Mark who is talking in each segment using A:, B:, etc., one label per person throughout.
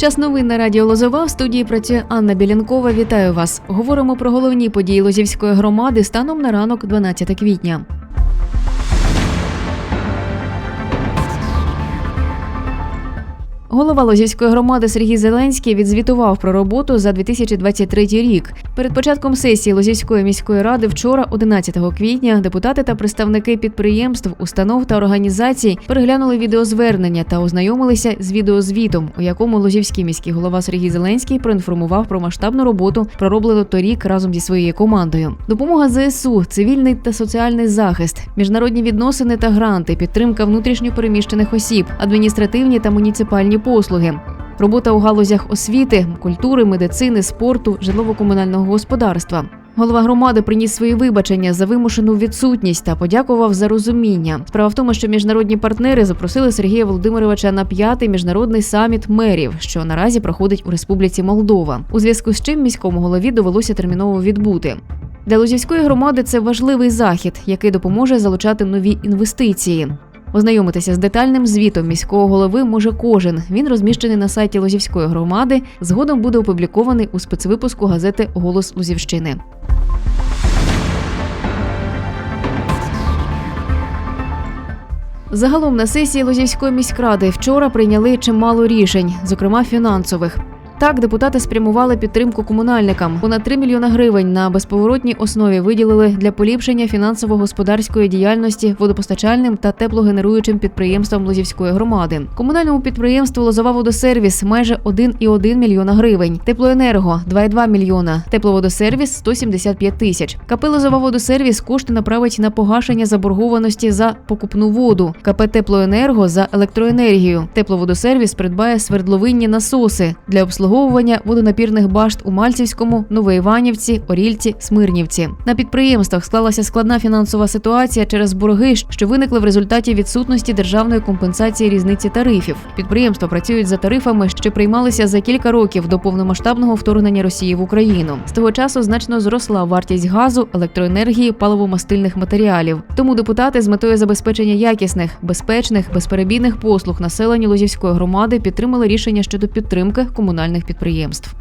A: Час новин на радіо Лозова в студії працює Анна Білянкова. Вітаю вас. Говоримо про головні події Лозівської громади станом на ранок 12 квітня. Голова Лозівської громади Сергій Зеленський відзвітував про роботу за 2023 рік. Перед початком сесії Лозівської міської ради вчора, 11 квітня, депутати та представники підприємств, установ та організацій переглянули відеозвернення та ознайомилися з відеозвітом, у якому Лозівський міський голова Сергій Зеленський проінформував про масштабну роботу, пророблену торік разом зі своєю командою. Допомога ЗСУ, цивільний та соціальний захист, міжнародні відносини та гранти, підтримка внутрішньо переміщених осіб, адміністративні та муніципальні послуги. Робота у галузях освіти, культури, медицини, спорту, житлово-комунального господарства. Голова громади приніс свої вибачення за вимушену відсутність та подякував за розуміння. Справа в тому, що міжнародні партнери запросили Сергія Володимировича на п'ятий міжнародний саміт мерів, що наразі проходить у Республіці Молдова. У зв'язку з чим міському голові довелося терміново відбути. Для Лозівської громади це важливий захід, який допоможе залучати нові інвестиції. Ознайомитися з детальним звітом міського голови може кожен. Він розміщений на сайті Лозівської громади. Згодом буде опублікований у спецвипуску газети Голос Лозівщини. Загалом на сесії Лозівської міськради вчора прийняли чимало рішень, зокрема фінансових. Так, депутати спрямували підтримку комунальникам. Понад 3 мільйона гривень на безповоротній основі виділили для поліпшення фінансово-господарської діяльності водопостачальним та теплогенеруючим підприємствам Лозівської громади. Комунальному підприємству Лозова водосервіс майже 1,1 мільйона гривень. Теплоенерго 2,2 мільйона. Тепловодосервіс 175 тисяч. КП Лозова водосервіс кошти направить на погашення заборгованості за покупну воду. КП Теплоенерго за електроенергію. Тепловодосервіс придбає свердловинні насоси для обслуговування водонапірних башт у Мальцівському, Новоіванівці, Орільці, Смирнівці. На підприємствах склалася складна фінансова ситуація через борги, що виникли в результаті відсутності державної компенсації різниці тарифів. Підприємства працюють за тарифами, що приймалися за кілька років до повномасштабного вторгнення Росії в Україну. З того часу значно зросла вартість газу, електроенергії, паливомастильних матеріалів. Тому депутати з метою забезпечення якісних, безпечних, безперебійних послуг населенню Лозівської громади підтримали рішення щодо підтримки комунальних підприємств.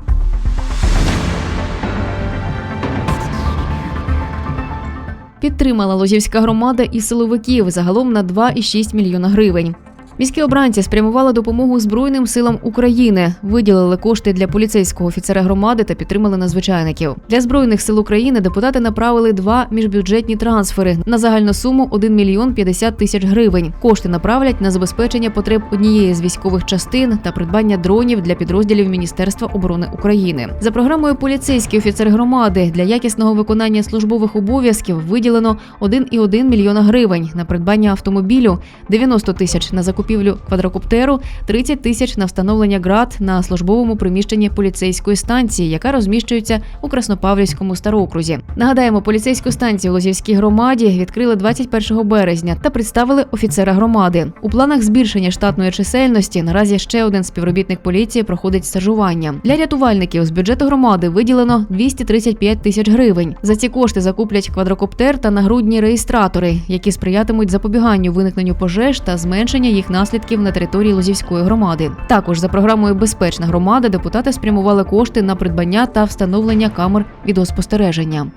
A: Підтримала Лозівська громада і силовиків загалом на 2,6 мільйона гривень. Міські обранці спрямували допомогу Збройним силам України, виділили кошти для поліцейського офіцера громади та підтримали надзвичайників. Для збройних сил України депутати направили два міжбюджетні трансфери на загальну суму 1 мільйон 50 тисяч гривень. Кошти направлять на забезпечення потреб однієї з військових частин та придбання дронів для підрозділів Міністерства оборони України. За програмою поліцейський офіцер громади для якісного виконання службових обов'язків виділено 1,1 мільйона гривень на придбання автомобілю, 90 тисяч на закупівлю квадрокоптеру, 30 тисяч на встановлення ГРАД на службовому приміщенні поліцейської станції, яка розміщується у Краснопавлівському староокрузі. Нагадаємо, поліцейську станцію в Лозівській громаді відкрили 21 березня та представили офіцера громади. У планах збільшення штатної чисельності наразі ще один співробітник поліції проходить стажування. Для рятувальників з бюджету громади виділено 235 тисяч гривень. За ці кошти закуплять квадрокоптер та нагрудні реєстратори, які сприятимуть запобіганню виникненню пожеж та зменшення їх наслідків на території Лозівської громади. Також за програмою Безпечна громада депутати спрямували кошти на придбання та встановлення камер відеоспостереження.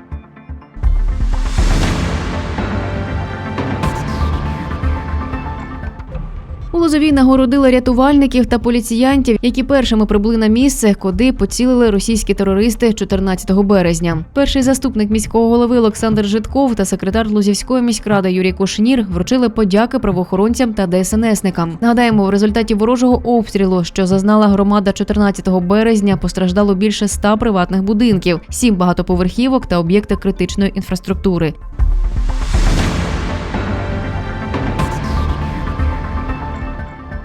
A: Лозовій нагородили рятувальників та поліціянтів, які першими прибули на місце, куди поцілили російські терористи 14 березня. Перший заступник міського голови Олександр Житков та секретар Лозівської міськради Юрій Кошнір вручили подяки правоохоронцям та ДСНСникам. Нагадаємо, в результаті ворожого обстрілу, що зазнала громада 14 березня, постраждало більше 100 приватних будинків, 7 багатоповерхівок та об'єкти критичної інфраструктури.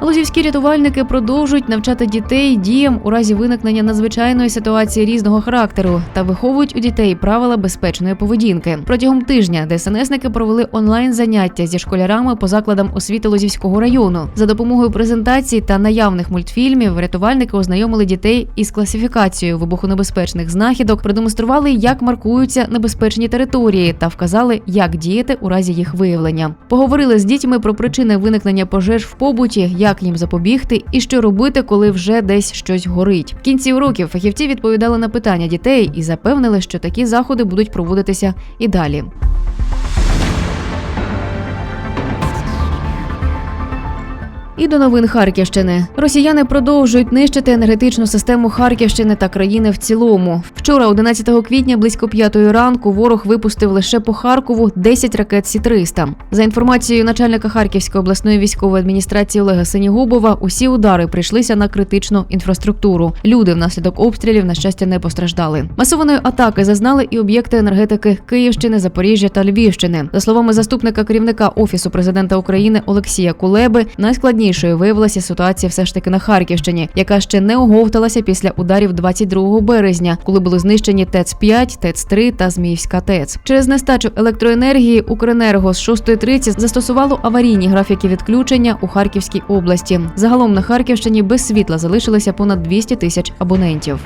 A: Лозівські рятувальники продовжують навчати дітей діям у разі виникнення надзвичайної ситуації різного характеру та виховують у дітей правила безпечної поведінки. Протягом тижня ДСНСники провели онлайн заняття зі школярами по закладам освіти Лозівського району. За допомогою презентацій та наявних мультфільмів рятувальники ознайомили дітей із класифікацією вибухонебезпечних знахідок, продемонстрували, як маркуються небезпечні території, та вказали, як діяти у разі їх виявлення. Поговорили з дітьми про причини виникнення пожеж в побуті. Як їм запобігти і що робити, коли вже десь щось горить. В кінці уроків фахівці відповідали на питання дітей і запевнили, що такі заходи будуть проводитися і далі. І до новин Харківщини. Росіяни продовжують нищити енергетичну систему Харківщини та країни в цілому. Вчора, 11 квітня, близько 5 ранку, ворог випустив лише по Харкову 10 ракет Сі-300. За інформацією начальника Харківської обласної військової адміністрації Олега Синігубова, усі удари прийшлися на критичну інфраструктуру. Люди внаслідок обстрілів, на щастя, не постраждали. Масованої атаки зазнали і об'єкти енергетики Київщини, Запоріжжя та Львівщини. За словами заступника керівника офісу президента України Олексія Кулеби, найскладнішою виявилася ситуація все ж таки на Харківщині, яка ще не оговталася після ударів 22 березня, коли були знищені ТЕЦ 5 ТЕЦ 3 та Зміївська ТЕЦ. Через нестачу електроенергії Укренерго з 6.30 застосувало аварійні графіки відключення у Харківській області. Загалом на Харківщині без світла залишилося понад 200 тисяч абонентів.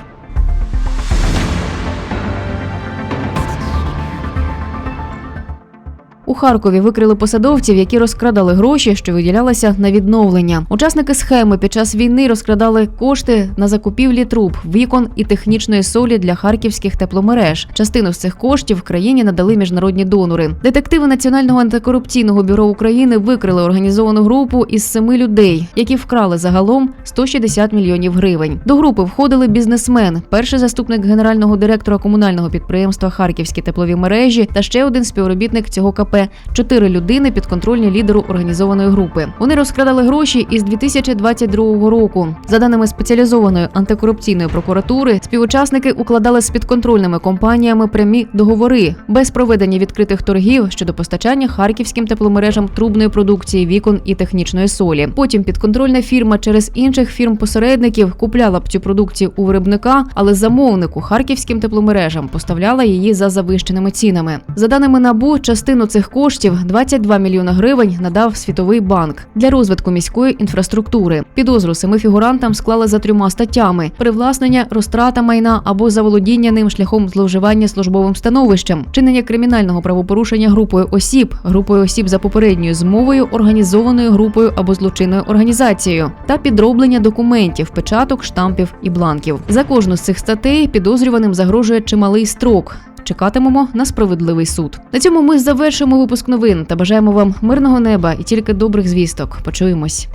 A: Харкові викрили посадовців, які розкрадали гроші, що виділялися на відновлення. Учасники схеми під час війни розкрадали кошти на закупівлі труб, вікон і технічної солі для харківських тепломереж. Частину з цих коштів країні надали міжнародні донори. Детективи Національного антикорупційного бюро України викрили організовану групу із семи людей, які вкрали загалом 160 мільйонів гривень. До групи входили бізнесмен, перший заступник генерального директора комунального підприємства Харківські теплові мережі та ще один співробітник цього КП. Чотири людини підконтрольні лідеру організованої групи. Вони розкрадали гроші із 2022 року. За даними спеціалізованої антикорупційної прокуратури, співучасники укладали з підконтрольними компаніями прямі договори без проведення відкритих торгів щодо постачання харківським тепломережам трубної продукції, вікон і технічної солі. Потім підконтрольна фірма через інших фірм-посередників купляла б цю продукцію у виробника, але замовнику харківським тепломережам поставляла її за завищеними цінами. За даними набу, частину цих коштів 22 мільйона гривень надав Світовий банк для розвитку міської інфраструктури. Підозру семи фігурантам склали за трьома статтями: привласнення, розтрата майна або заволодіння ним шляхом зловживання службовим становищем, чинення кримінального правопорушення групою осіб, групою осіб за попередньою змовою, організованою групою або злочинною організацією, та підроблення документів, печаток, штампів і бланків. За кожну з цих статей підозрюваним загрожує чималий строк. Чекатимемо на справедливий суд. На цьому ми завершимо випуск новин та бажаємо вам мирного неба і тільки добрих звісток. Почуємось.